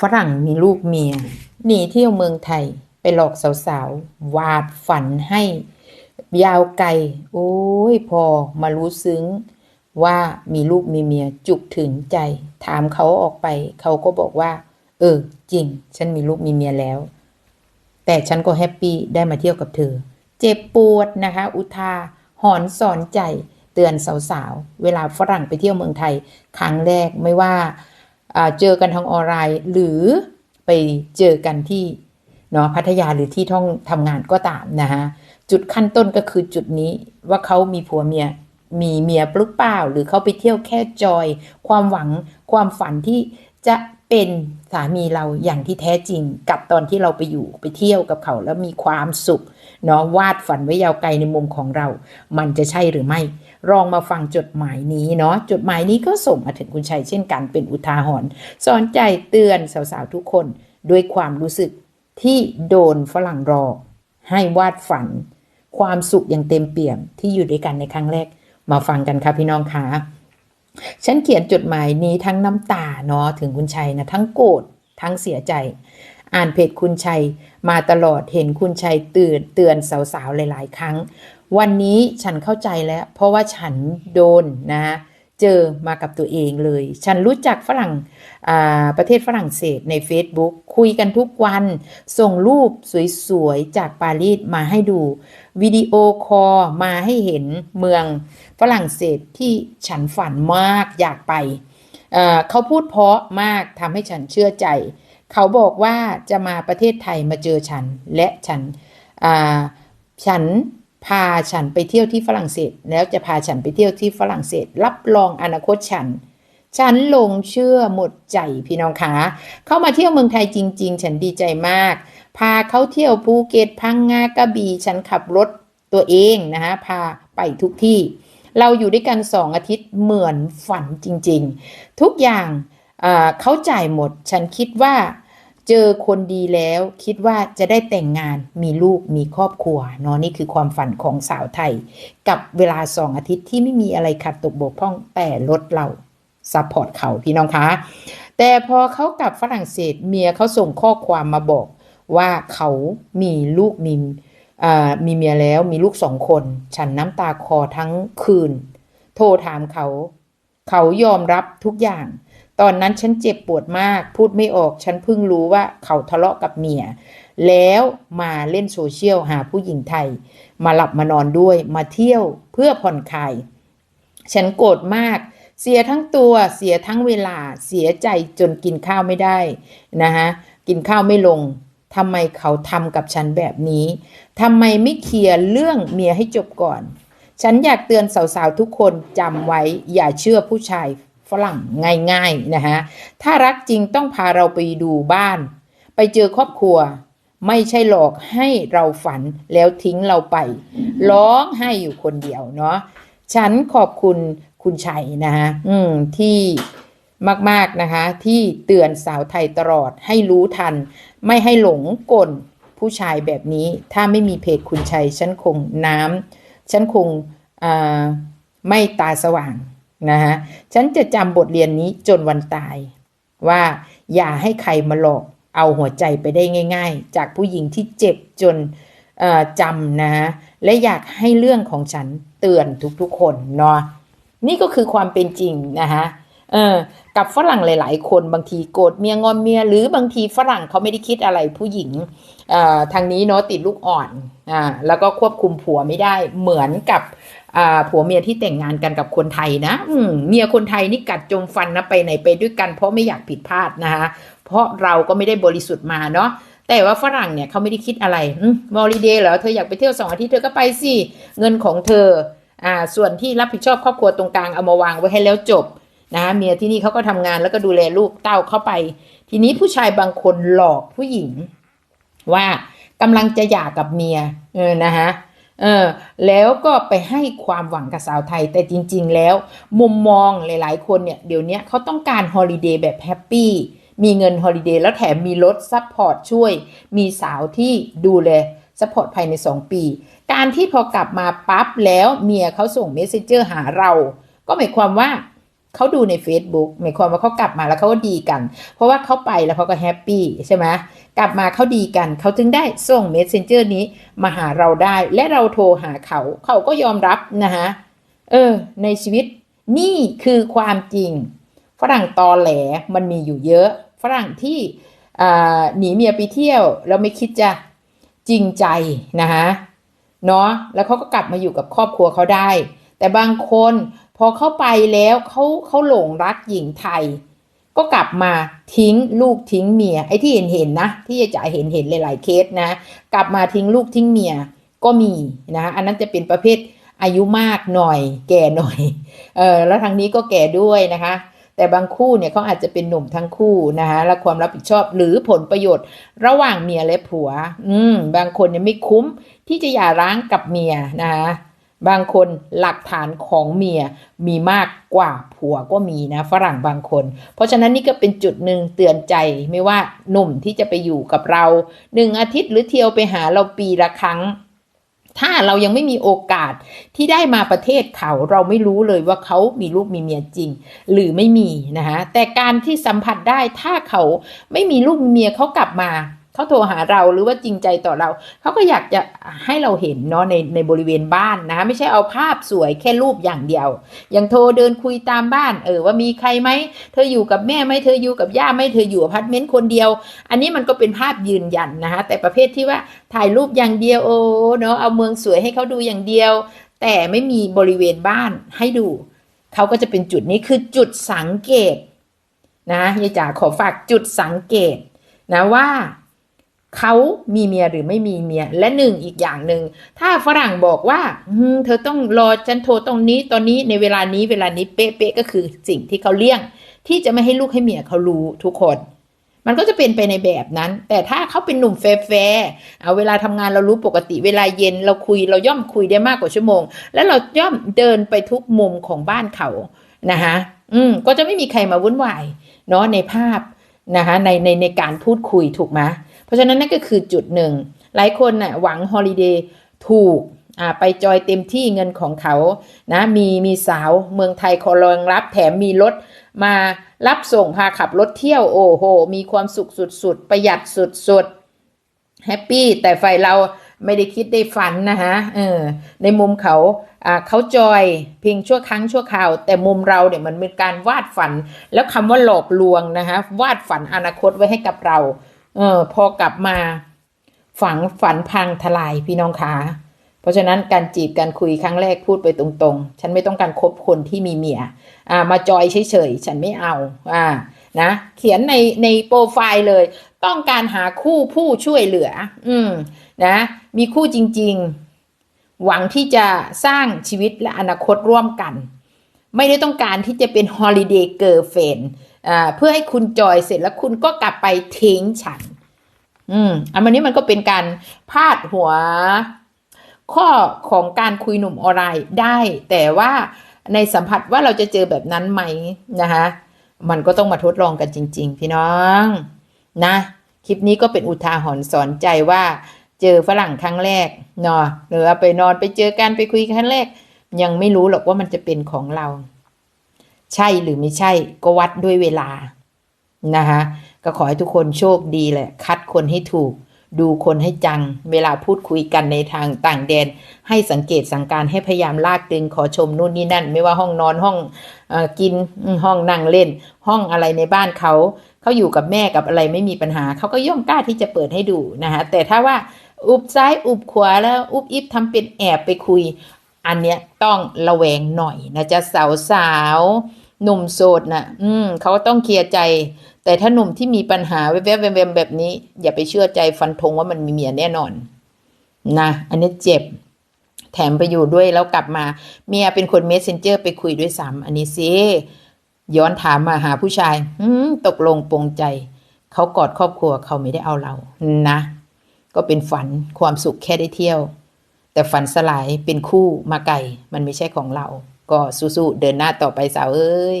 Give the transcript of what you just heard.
ฝรั่งมีลูกเมียหนีเที่ยวเมืองไทยไปหลอกสาวๆ วาดฝันให้ ยาวไกล โอ้ยพอมารู้ซึ้ง ว่ามีลูกมีเมียจุกถึงใจ ถามเขาออกไป เขาก็บอกว่า เออ จริง ฉันมีลูกมีเมียแล้ว แต่ฉันก็แฮปปี้ได้มาเที่ยวกับเธอ เจ็บปวดนะคะ อุทาหอนสอนใจ เตือนสาวๆ เวลาฝรั่งไปเที่ยวเมืองไทย ครั้งแรกไม่ว่าอ่า เจอกันทางออนไลน์ หรือไปเจอกันที่เนาะพัทยาหรือที่ท่องทำงานก็ตามนะคะจุดขั้นต้นก็คือจุดนี้ว่าเขามีผัวเมียมีเมียหรือเปล่า หรือเขาไปเที่ยวแค่จอย ความหวังความฝันที่จะเป็นสามีเราอย่างที่แท้จริงกับตอนที่เราไปอยู่ไปเที่ยวกับเขาแล้วมีความสุข เนาะวาดฝันไว้ยาวไกลในมุมของเรา มันจะใช่หรือไม่ลองมาฟังจดหมายนี้เนาะจดหมายนี้ก็ส่งมาถึงคุณชัยเช่นกันเป็นอุทาหรณ์สอนใจเตือนสาวๆทุกคนด้วยความรู้สึกที่โดนฝรั่งหลอให้วาดฝัน ความสุขอย่างเต็มเปี่ยมที่อยู่ด้วยกันในครั้งแรก มาฟังกันค่ะพี่น้องคะฉันเขียนจดหมายนี้ทั้งน้ำตาเนาะถึงคุณชัยนะทั้งโกรธทั้งเสียใจ อ่านเพจคุณชัย มาตลอดเห็นคุณชัยเตือนเตือนสาวๆ หลายๆ ครั้ง วันนี้ฉันเข้าใจแล้ว เพราะว่าฉันโดนนะเจอมากับตัวเองเลย ฉันรู้จักฝรั่งประเทศฝรั่งเศสใน Facebook คุยกันทุกวัน ส่งรูปสวยๆ จากปารีสมาให้ดู วิดีโอคอลมาให้เห็นเมืองฝรั่งเศสที่ฉันฝันมากอยากไปเเขาพูดเพราะมากทำให้ฉันเชื่อใจ เขาบอกว่าจะมาประเทศไทยมาเจอฉัน และฉันฉันพาฉันไปเที่ยวที่ฝรั่งเศส แล้วจะพาฉันไปเที่ยวที่ฝรั่งเศส รับรองอนาคตฉัน ฉันลงเชื่อหมดใจพี่น้องคะเข้ามาเที่ยวเมืองไทยจริง ๆ ฉันดีใจมาก พาเขาเที่ยวภูเก็ตพังงากระบี่ฉันขับรถตัวเองนะคะพาไปทุกที่ เราอยู่ด้วยกันสองอาทิตย์เหมือนฝันจริง ๆ ทุกอย่างเขาจ่ายหมด ฉันคิดว่า เจอคนดีแล้วคิดว่าจะได้แต่งงานมีลูกมีครอบครัวเนาะนี่คือความฝันของสาวไทย กับเวลาสองอาทิตย์ที่ไม่มีอะไรขัดตกบกพร่องแต่ลดเราซัพพอร์ตเขาพี่น้องคะแต่พอเขากลับฝรั่งเศสเมียเขาส่งข้อความมาบอกว่าเขามีลูกมีมีเมียแล้วมีลูกสองคน ฉันน้ำตาคอทั้งคืน โทรถามเขา เขายอมรับทุกอย่าง ตอนนั้นฉันเจ็บปวดมาก พูดไม่ออก ฉันเพิ่งรู้ว่าเขาทะเลาะกับเมีย แล้วมาเล่นโซเชียลหาผู้หญิงไทย มาหลับมานอนด้วยมาเที่ยวเพื่อผ่อนคลาย ฉันโกรธมาก เสียทั้งตัวเสียทั้งเวลาเสียใจจนกินข้าวไม่ได้นะฮะกินข้าวไม่ลงทำไมเขาทำกับฉันแบบนี้ทำไมไม่เคลียร์เรื่องเมียให้จบก่อน ฉันอยากเตือนสาวๆทุกคนจำไว้อย่าเชื่อผู้ชาย รั่งง่ายๆนะฮะถ้ารักจริงต้องพาเราไปดูบ้าน ไปเจอครอบครัว ไม่ใช่หลอกให้เราฝันแล้วทิ้งเราไป ร้องให้อยู่คนเดียวเนาะฉันขอบคุณคุณชัยนะฮะอืมที่มากๆนะคะ ที่เตือนสาวไทยตลอดให้รู้ทัน ไม่ให้หลงกลผู้ชายแบบนี้ ถ้าไม่มีเพจคุณชัยฉันคงน้ำฉันคงไม่ตาสว่าง นะฮะฉันจะจำบทเรียนนี้จนวันตาย ว่าอย่าให้ใครมาหลอกเอาหัวใจไปได้ง่าย ๆ จากผู้หญิงที่เจ็บจนจำนะฮะและอยากให้เรื่องของฉันเตือนทุกๆคนเนาะนี่ก็คือความเป็นจริงนะคะเออกับฝรั่งหลาย ๆ คนบางทีโกรธเมียงอนเมีย หรือบางทีฝรั่งเขาไม่ได้คิดอะไรผู้หญิงทางนี้เนาะติดลูกอ่อนอ่าแล้วก็ควบคุมผัวไม่ได้เหมือนกับ ผัวเมียที่แต่งงานกันกับคนไทยนะอืเมียคนไทยนี่กัดจมฟันนะไปไหนไปด้วยกัน เพราะไม่อยากผิดพลาดนะคะเพราะเราก็ไม่ได้บริสุทธิ์มาเนาะแต่ว่าฝรั่งเนี่ยเขาไม่ได้คิดอะไรมอลิเดย์เหรอเธออยากไปเที่ยวสองอาทิตย์เธอก็ไปสิเงินของเธออ่าส่วนที่รับผิดชอบครอบครัวตรงกลางเอามาวางไว้ให้แล้วจบนะเมียที่นี่เขาก็ทำงานแล้วก็ดูแลลูกเต้าเข้าไป ทีนี้ผู้ชายบางคนหลอกผู้หญิง ว่ากำลังจะหย่ากับเมียเออนะคะ เออแล้วก็ไปให้ความหวังกับสาวไทย แต่จริง ๆ แล้ว มุมมองหลายๆ คนเนี่ย เดี๋ยวนี้เขาต้องการฮอลิเดย์แบบแฮปปี้มีเงินฮอลิเดย์แล้วแถมมีรถซัพพอร์ตช่วย มีสาวที่ดูแลซัพพอร์ตภายใน 2 ปี การที่พอกลับมาปั๊บแล้วเมียเขาส่งเมสเซนเจอร์หาเรา ก็หมายความว่า เขาดูใน Facebook หมายความว่าเขากลับมาแล้วเขาก็ดีกัน เพราะว่าเขาไปแล้วเขาก็แฮปปี้ใช่ไหมกลับมาเขาดีกันเขาจึงได้ส่ง Messenger นี้มาหาเราได้ และเราโทรหาเขาเขาก็ยอมรับนะคะเออ ในชีวิตนี่คือความจริง ฝรั่งตอแหลมันมีอยู่เยอะ ฝรั่งที่หนีเมียไปเที่ยวแล้วไม่คิดจะจริงใจนะคะเนาะแล้วเขาก็กลับมาอยู่กับครอบครัวเขาได้ แต่บางคน พอเข้าไปแล้วเขาเขาหลงรักหญิงไทย ก็กลับมาทิ้งลูกทิ้งเมียไอ้ที่เห็นเห็นนะ ที่จะเห็นเห็นหลาย ๆ เคสนะ กลับมาทิ้งลูกทิ้งเมียก็มีนะอันนั้นจะเป็นประเภทอายุมากหน่อย แก่หน่อยเออแล้วทางนี้ก็แก่ด้วยนะคะ แต่บางคู่เนี่ยเขาอาจจะเป็นหนุ่มทั้งคู่นะคะและความรับผิดชอบหรือผลประโยชน์ ระหว่างเมียและผัว อืมบางคนเนี่ยไม่คุ้มที่จะหย่าร้างกับเมียนะคะ บางคนหลักฐานของเมียมีมากกว่าผัวก็มีนะ ฝรั่งบางคน เพราะฉะนั้นนี่ก็เป็นจุดหนึ่งเตือนใจไม่ว่าหนุ่มที่จะไปอยู่กับเราหนึ่งอาทิตย์หรือเที่ยวไปหาเราปีละครั้งถ้าเรายังไม่มีโอกาสที่ได้มาประเทศเขาเราไม่รู้เลยว่าเขามีลูกมีเมียจริง หรือไม่มีนะคะแต่การที่สัมผัสได้ถ้าเขาไม่มีลูกมีเมียเขากลับมา เขาโทรหาเราหรือว่าจริงใจต่อเรา เขาก็อยากจะให้เราเห็นเนาะในในบริเวณบ้านนะไม่ใช่เอาภาพสวยแค่รูปอย่างเดียว อย่างโทรเดินคุยตามบ้าน เออว่ามีใครไหมเธออยู่กับแม่ไหมเธออยู่กับย่าไหมเธออยู่อพาร์ตเมนต์คนเดียว อันนี้มันก็เป็นภาพยืนยันนะคะแต่ประเภทที่ว่าถ่ายรูปอย่างเดียวโอ้เนาะเอาเมืองสวยให้เขาดูอย่างเดียว แต่ไม่มีบริเวณบ้านให้ดูเขาก็จะเป็นจุดนี้คือจุดสังเกตนะยายจ๋าขอฝากจุดสังเกตนะว่า เขามีเมียหรือไม่มีเมีย และหนึ่งอีกอย่างหนึ่ง ถ้าฝรั่งบอกว่าเธอต้องรอฉันโทรตรงนี้ตอนนี้ในเวลานี้เวลานี้เป๊ะๆก็คือสิ่งที่เขาเลี่ยง ที่จะไม่ให้ลูกให้เมียเขารู้ทุกคน มันก็จะเป็นไปในแบบนั้น แต่ถ้าเขาเป็นหนุ่มแฟร์เอาเวลาทำงานเรารู้ปกติเวลาเย็นเราคุยเราย่อมคุยได้มากกว่าชั่วโมง แล้วเราย่อมเดินไปทุกมุมของบ้านเขานะคะอืมก็จะไม่มีใครมาวุ่นวายเนาะในภาพนะคะในในในการพูดคุยถูกไหม เพราะฉะนั้นนั่นก็คือจุดหนึ่ง หลายคนน่ะหวังฮอลิเดย์ถูกไปจอยเต็มที่เงินของเขานะมีมีสาวเมืองไทยขอรองรับแถมมีรถมารับส่งพาขับรถเที่ยวโอ้โห มีความสุขสุดๆ ประหยัดสุดๆแฮปปี้แต่ฝ่ายเราไม่ได้คิดได้ฝันนะคะเออในมุมเขาอ่าเขาจอยเพียงชั่วครั้งชั่วคราว แต่มุมเราเนี่ยมันเป็นการวาดฝัน แล้วคำว่าหลอกลวงนะคะวาดฝันอนาคตไว้ให้กับเรา เออพอกลับมาฝังฝันพังทลายพี่น้องคะเพราะฉะนั้นการจีบการคุยครั้งแรกพูดไปตรงๆ ฉันไม่ต้องการคบคนที่มีเมียอ่ามาจอยเฉยๆ ฉันไม่เอาอ่านะเขียนในในโปรไฟล์เลย ต้องการหาคู่ผู้ช่วยเหลือ อืมนะมีคู่จริงๆ หวังที่จะสร้างชีวิตและอนาคตร่วมกัน ไม่ได้ต้องการที่จะเป็นฮอลิเดย์เกิร์เฟน เพื่อให้คุณจอยเสร็จแล้วคุณก็กลับไปทิ้งฉัน อืมอันนี้มันก็เป็นการพาดหัว ข้อของการคุยหนุ่มออนไลน์ได้ แต่ว่าในสัมผัสว่าเราจะเจอแบบนั้นไหมนะคะมันก็ต้องมาทดลองกันจริง ๆ พี่น้อง นะ คลิปนี้ก็เป็นอุทาหรณ์สอนใจว่า เจอฝรั่งครั้งแรกเนาะหรือไปนอนไปเจอกันไปคุยครั้งแรก ยังไม่รู้หรอกว่ามันจะเป็นของเรา ใช่หรือไม่ใช่ก็วัดด้วยเวลานะคะก็ขอให้ทุกคนโชคดีแหละ คัดคนให้ถูก ดูคนให้จัง เวลาพูดคุยกันในทางต่างแดน ให้สังเกตสังการให้พยายามลากดึงขอชมนู่นนี่นั่น ไม่ว่าห้องนอนห้องอกินห้องนั่งเล่น ห้องอะไรในบ้านเขาเขาอยู่กับแม่กับอะไรไม่มีปัญหาเขาก็ย่อมกล้าที่จะเปิดให้ดูนะคะแต่ถ้าว่าอุบซ้ายอุบขวาแล้วอุบอิบทำเป็นแอบไปคุย อันเนี้ยต้องระแวงหน่อยนะจ๊ะสาวสาวหนุ่มโสดนะ่ะอืมเขาก็ต้องเคลียร์ใจ แต่ถ้าหนุ่มที่มีปัญหาแวบๆแวมๆแบบนี้ อย่าไปเชื่อใจฟันธงว่ามันมีเมียแน่นอน นะ อันนี้เจ็บ แถมไปอยู่ด้วยแล้วกลับมา เมียเป็นคนเมสเซนเจอร์ไปคุยด้วยซ้ำอันนี้สิย้อนถามมาหาผู้ชายอืมตกลงปรงใจ เขากอดครอบครัวเขาไม่ได้เอาเรา นะ ก็เป็นฝันความสุขแค่ได้เที่ยว แต่ฝันสลายเป็นคู่มาไก่ มันไม่ใช่ของเรา ก็สู้ๆเดินหน้าต่อไปสาวเอ้ย